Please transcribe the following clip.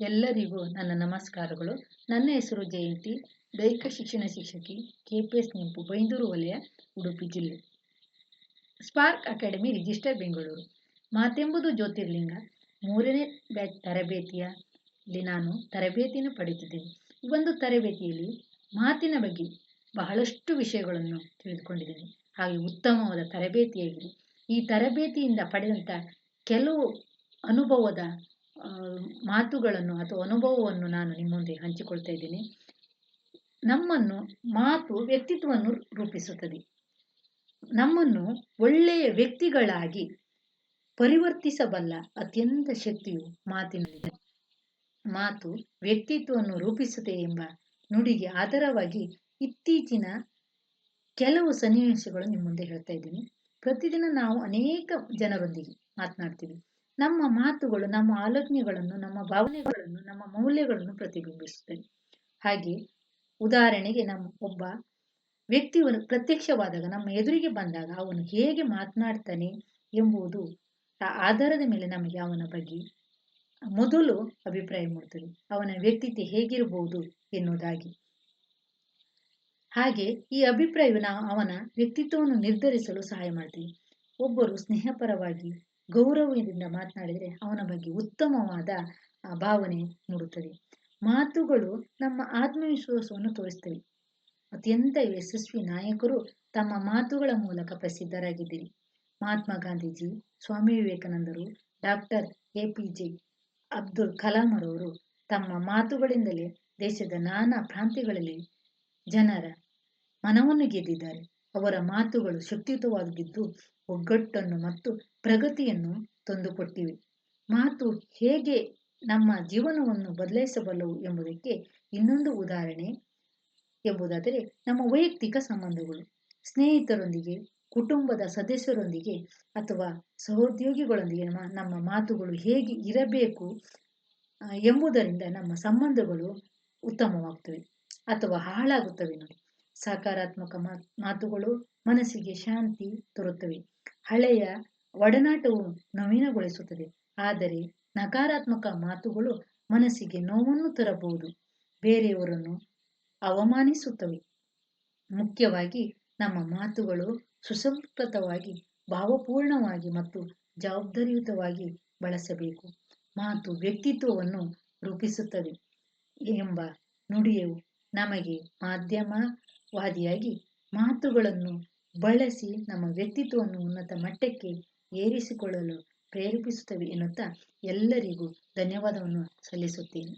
ಎಲ್ಲರಿಗೂ ನನ್ನ ನಮಸ್ಕಾರಗಳು. ನನ್ನ ಹೆಸರು ಜಯಂತಿ. ದೈಹಿಕ ಶಿಕ್ಷಣ ಶಿಕ್ಷಕಿ ಕೆ ಪಿ ಎಸ್ ನೆಂಪು, ಬೈಂದೂರು ವಲಯ, ಉಡುಪಿ ಜಿಲ್ಲೆ. Spark academy register, Bengaluru. ಮಾತೆಂಬುದು ಜ್ಯೋತಿರ್ಲಿಂಗ. ಮೂರನೇ ಬ್ಯಾಚ್ ತರಬೇತಿಯಲ್ಲಿ ನಾನು ತರಬೇತಿಯನ್ನು ಪಡೆಯುತ್ತಿದ್ದೇನೆ ಈ ಒಂದು ತರಬೇತಿಯಲ್ಲಿ ಮಾತಿನ ಬಗ್ಗೆ ಬಹಳಷ್ಟು ವಿಷಯಗಳನ್ನು ತಿಳಿದುಕೊಂಡಿದ್ದೇನೆ. ಹಾಗೆ ಉತ್ತಮವಾದ ತರಬೇತಿಯಾಗಿದೆ. ಈ ತರಬೇತಿಯಿಂದ ಪಡೆದಂಥ ಕೆಲವು ಅನುಭವದ ಮಾತುಗಳನ್ನು ಅಥವಾ ಅನುಭವವನ್ನು ನಾನು ನಿಮ್ಮೊಂದಿಗೆ ಮುಂದೆ ಹಂಚಿಕೊಳ್ತಾ ಇದ್ದೇನೆ. ನಮ್ಮನ್ನು ಮಾತು ವ್ಯಕ್ತಿತ್ವವನ್ನು ರೂಪಿಸುತ್ತದೆ. ನಮ್ಮನ್ನು ಒಳ್ಳೆಯ ವ್ಯಕ್ತಿಗಳಾಗಿ ಪರಿವರ್ತಿಸಬಲ್ಲ ಅತ್ಯಂತ ಶಕ್ತಿಯು ಮಾತಿನಲ್ಲಿದೆ. ಮಾತು ವ್ಯಕ್ತಿತ್ವವನ್ನು ರೂಪಿಸುತ್ತೆ ಎಂಬ ನುಡಿಗೆ ಆಧಾರವಾಗಿ ಇತ್ತೀಚಿನ ಕೆಲವು ಸನ್ನಿವೇಶಗಳು ನಿಮ್ಮ ಮುಂದೆ ಹೇಳ್ತಾ ಇದ್ದೀನಿ. ಪ್ರತಿದಿನ ನಾವು ಅನೇಕ ಜನರೊಂದಿಗೆ ಮಾತನಾಡ್ತೀವಿ. ನಮ್ಮ ಮಾತುಗಳು, ನಮ್ಮ ಆಲೋಚನೆಗಳನ್ನು, ನಮ್ಮ ಭಾವನೆಗಳನ್ನು, ನಮ್ಮ ಮೌಲ್ಯಗಳನ್ನು ಪ್ರತಿಬಿಂಬಿಸುತ್ತವೆ. ಹಾಗೆ ಉದಾಹರಣೆಗೆ ನಮ್ಮ ಒಬ್ಬ ವ್ಯಕ್ತಿಯು ಪ್ರತ್ಯಕ್ಷವಾದಾಗ, ನಮ್ಮ ಎದುರಿಗೆ ಬಂದಾಗ ಅವನು ಹೇಗೆ ಮಾತನಾಡ್ತಾನೆ ಎಂಬುದು ಆ ಆಧಾರದ ಮೇಲೆ ನಮಗೆ ಅವನ ಬಗ್ಗೆ ಮೊದಲು ಅಭಿಪ್ರಾಯ ಮೂಡ್ತದೆ. ಅವನ ವ್ಯಕ್ತಿತ್ವ ಹೇಗಿರಬಹುದು ಎನ್ನುವುದಾಗಿ. ಹಾಗೆ ಈ ಅಭಿಪ್ರಾಯವು ನಾವು ಅವನ ವ್ಯಕ್ತಿತ್ವವನ್ನು ನಿರ್ಧರಿಸಲು ಸಹಾಯ ಮಾಡ್ತೀವಿ ಒಬ್ಬರು ಸ್ನೇಹಪರವಾಗಿ ಗೌರವದಿಂದ ಮಾತನಾಡಿದರೆ ಅವನ ಬಗ್ಗೆ ಉತ್ತಮವಾದ ಭಾವನೆ ಮೂಡುತ್ತದೆ. ಮಾತುಗಳು ನಮ್ಮ ಆತ್ಮವಿಶ್ವಾಸವನ್ನು ತೋರಿಸ್ತವೆ. ಅತ್ಯಂತ ಯಶಸ್ವಿ ನಾಯಕರು ತಮ್ಮ ಮಾತುಗಳ ಮೂಲಕ ಪ್ರಸಿದ್ಧರಾಗಿದ್ದೀರಿ. ಮಹಾತ್ಮ ಗಾಂಧೀಜಿ, ಸ್ವಾಮಿ ವಿವೇಕಾನಂದರು, doctor A P J Abdul Kalam ಕಲಾಂರವರು ತಮ್ಮ ಮಾತುಗಳಿಂದಲೇ ದೇಶದ ನಾನಾ ಪ್ರಾಂತ್ಯಗಳಲ್ಲಿ ಜನರ ಮನವನ್ನು ಗೆದ್ದಿದ್ದಾರೆ. ಅವರ ಮಾತುಗಳು ಶಕ್ತಿಯುತವಾಗಿದ್ದು ಒಗ್ಗಟ್ಟನ್ನು ಮತ್ತು ಪ್ರಗತಿಯನ್ನು ತಂದುಕೊಟ್ಟಿವೆ. ಮಾತು ಹೇಗೆ ನಮ್ಮ ಜೀವನವನ್ನು ಬದಲಾಯಿಸಬಲ್ಲವು ಎಂಬುದಕ್ಕೆ ಇನ್ನೊಂದು ಉದಾಹರಣೆ ಎಂಬುದಾದರೆ ನಮ್ಮ ವೈಯಕ್ತಿಕ ಸಂಬಂಧಗಳು. ಸ್ನೇಹಿತರೊಂದಿಗೆ, ಕುಟುಂಬದ ಸದಸ್ಯರೊಂದಿಗೆ ಅಥವಾ ಸಹೋದ್ಯೋಗಿಗಳೊಂದಿಗೆ ನಮ್ಮ ನಮ್ಮ ಮಾತುಗಳು ಹೇಗೆ ಇರಬೇಕು ಎಂಬುದರಿಂದ ನಮ್ಮ ಸಂಬಂಧಗಳು ಉತ್ತಮವಾಗ್ತವೆ ಅಥವಾ ಹಾಳಾಗುತ್ತವೆ ನೋಡಿ. ಸಕಾರಾತ್ಮಕ ಮಾತುಗಳು ಮನಸ್ಸಿಗೆ ಶಾಂತಿ ತರುತ್ತವೆ. ಹಳೆಯ ಒಡನಾಟವು ನವೀನಗೊಳಿಸುತ್ತದೆ, ಆದರೆ ನಕಾರಾತ್ಮಕ ಮಾತುಗಳು ಮನಸ್ಸಿಗೆ ನೋವನ್ನು ತರಬಹುದು. ಬೇರೆಯವರನ್ನು ಅವಮಾನಿಸುತ್ತವೆ. ಮುಖ್ಯವಾಗಿ ನಮ್ಮ ಮಾತುಗಳು ಸುಸಂಸ್ಕೃತವಾಗಿ, ಭಾವಪೂರ್ಣವಾಗಿ ಮತ್ತು ಜವಾಬ್ದಾರಿಯುತವಾಗಿ ಬಳಸಬೇಕು. ಮಾತು ವ್ಯಕ್ತಿತ್ವವನ್ನು ರೂಪಿಸುತ್ತದೆ ಎಂಬ ನುಡಿಯು ನಮಗೆ ಮಾಧ್ಯಮವಾದಿಯಾಗಿ ಮಾತುಗಳನ್ನು ಬಳಸಿ ನಮ್ಮ ವ್ಯಕ್ತಿತ್ವವನ್ನು ಉನ್ನತ ಮಟ್ಟಕ್ಕೆ ಏರಿಸಿಕೊಳ್ಳಲು ಪ್ರೇರೇಪಿಸುತ್ತವೆ ಎನ್ನುತ್ತಾ ಎಲ್ಲರಿಗೂ ಧನ್ಯವಾದವನ್ನು ಸಲ್ಲಿಸುತ್ತೇನೆ.